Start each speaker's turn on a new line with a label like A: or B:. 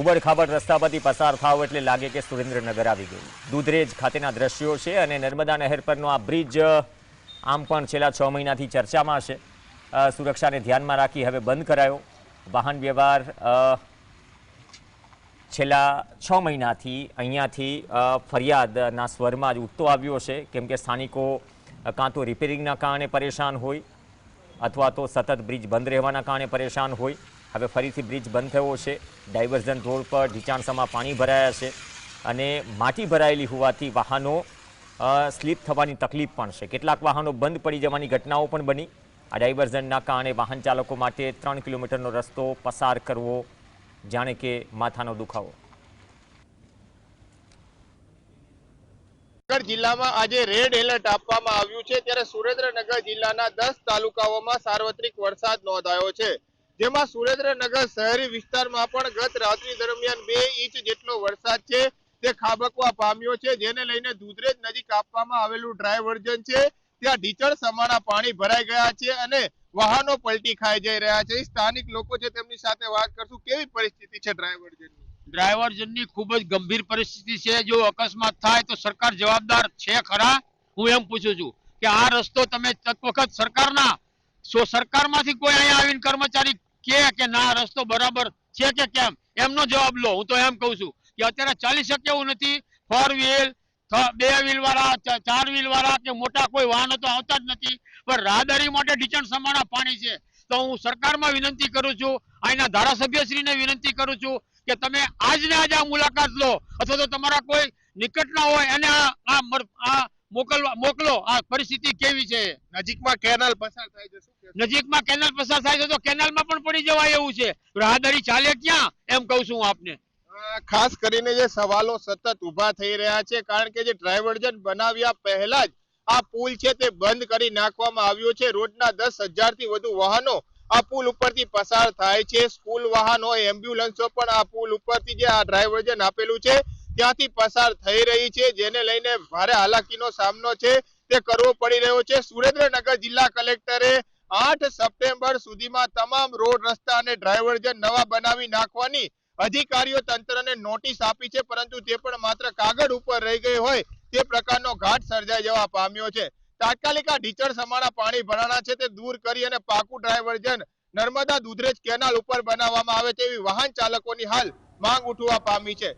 A: ઉબડખાબડ રસ્તા પરથી પસાર થાવ એટલે લાગે કે સુરેન્દ્રનગર આવી ગયું. દૂધરેજ ખાતેના દ્રશ્યો છે અને નર્મદા નહેર પરનો આ બ્રિજ, આમ પણ છેલ્લા છ મહિનાથી ચર્ચામાં છે. સુરક્ષાને ધ્યાનમાં રાખી હવે બંધ કરાયો. વાહન વ્યવહાર છેલ્લા છ મહિનાથી અહીંયાથી ફરિયાદના સ્વરમાં જ ઉઠતો આવ્યો છે. કેમ કે સ્થાનિકો કાં તો રિપેરિંગના કારણે પરેશાન હોય અથવા તો સતત બ્રિજ બંધ રહેવાના કારણે પરેશાન હોય. હવે ફરીથી બ્રિજ બંધ થયો છે. ડાયવર્ઝન રોડ પર ઢીચાણસામાં પાણી ભરાયા છે અને માટી ભરાયેલી હોવાથી વાહનો સ્લીપ થવાની તકલીફ પણ છે. કેટલાક વાહનો બંધ પડી જવાની ઘટનાઓ પણ બની. આ ડાયવર્ઝનના કારણે વાહન ચાલકો માટે ત્રણ કિલોમીટરનો રસ્તો પસાર કરવો જાણે કે માથાનો દુખાવો.
B: સુરેન્દ્રનગર જિલ્લામાં આજે રેડ એલર્ટ આપવામાં આવ્યું છે. ત્યારે સુરેન્દ્રનગર જિલ્લાના દસ તાલુકાઓમાં સાર્વત્રિક વરસાદ નોંધાયો છે. જેમાં સુરેન્દ્રનગર શહેરી વિસ્તારમાં પણ ગત રાત્રિ દરમિયાન બે ઇંચ જેટલો વરસાદ છે. તે ખાબકવા પામ્યો છે. જેને લઈને દૂધરેજ નજીક આપવામાં આવેલું ડ્રાયવર્જન છે. ત્યાં ઢીચણ સમાના પાણી ભરાઈ ગયા છે અને વાહનો પલટી ખાઈ જઈ રહ્યા છે. સ્થાનિક લોકો છે, તેમની સાથે વાત કરશું. કેવી પરિસ્થિતિ છે ડ્રાયવર્જનની
C: ડ્રાઈવરજનની ખૂબ જ ગંભીર પરિસ્થિતિ છે. જો અકસ્માત થાય તો સરકાર જવાબદાર છે ખરા? હું એમ પૂછું છું કે આ રસ્તો તમે વખત સરકારના, સો સરકારમાંથી કોઈ અહીંયા આવીને કર્મચારી કે કે ના, રસ્તો બરાબર છે કે કેમ? એમનો જવાબ લો. હું તો એમ કહું છું કે અત્યારે ચાલી શકે એવું નથી. ફોર વ્હીલ બે વ્હીલ વાળા ચાર વ્હીલ વાળા કે મોટા કોઈ વાહનો તો આવતા જ નથી. પણ રાહદારી માટે ઢીચણ સમાણા પાણી છે. તો હું સરકારમાં વિનંતી કરું છું, અહીંના ધારાસભ્યશ્રીને વિનંતી કરું છું કે તમે આજને આજ આ મુલાકાત લો. અથવા તો તમારા કોઈ નિકટના હોય એને આ મોકલવા મોકલો. આ પરિસ્થિતિ કેવી છે?
B: નજીકમાં કેનાલ પસાર થાય છે
C: નજીકમાં કેનાલ પસાર થાય છે તો કેનાલમાં પણ પડી જવાય એવું છે. રાહદારી ચાલે ક્યાં? એમ કહું છું આપને.
B: ખાસ કરીને જે સવાલો સતત ઊભા થઈ રહ્યા છે કારણ કે જે ડ્રાઇવર્જન બનાવ્યા પહેલા જ આ પુલ છે તે બંધ કરી નાખવામાં આવ્યો છે. રોજના દસ હજારથી વધુ વાહનો આ પુલ ઉપરથી પસાર થાય છે. સ્કૂલ વાહનો એમ્બ્યુલન્સો પણ આ પુલ ઉપરથી જે આ ડ્રાઇવર્જન આપેલું છે ત્યાંથી પસાર થઈ રહી છે, જેને લઈને ભારે હાલાકીનો સામનો છે, તે કરવો પડી રહ્યો છે. સુરેન્દ્રનગર જિલ્લા કલેક્ટરે આઠ સપ્ટેમ્બર સુધીમાં તમામ રોડ, રસ્તા અને ડ્રાયવર્જન નવા બનાવી નાખવાની અધિકારીઓ તંત્રને નોટિસ આપી છે, પરંતુ તે પણ માત્ર કાગળ ઉપર રહી ગઈ હોય તે પ્રકારનો ઘાટ સર્જાઈ જવા પામ્યો છે. તાત્કાલિક આ ઢીચણ સમાણા પાણી ભરાણા છે, તે દૂર કરી અને પાકું ડ્રાઈવર્જન નર્મદા દૂધરેજ કેનાલ ઉપર બનાવવામાં આવે તેવી વાહન ચાલકોની હાલ માંગ ઉઠવા પામી છે.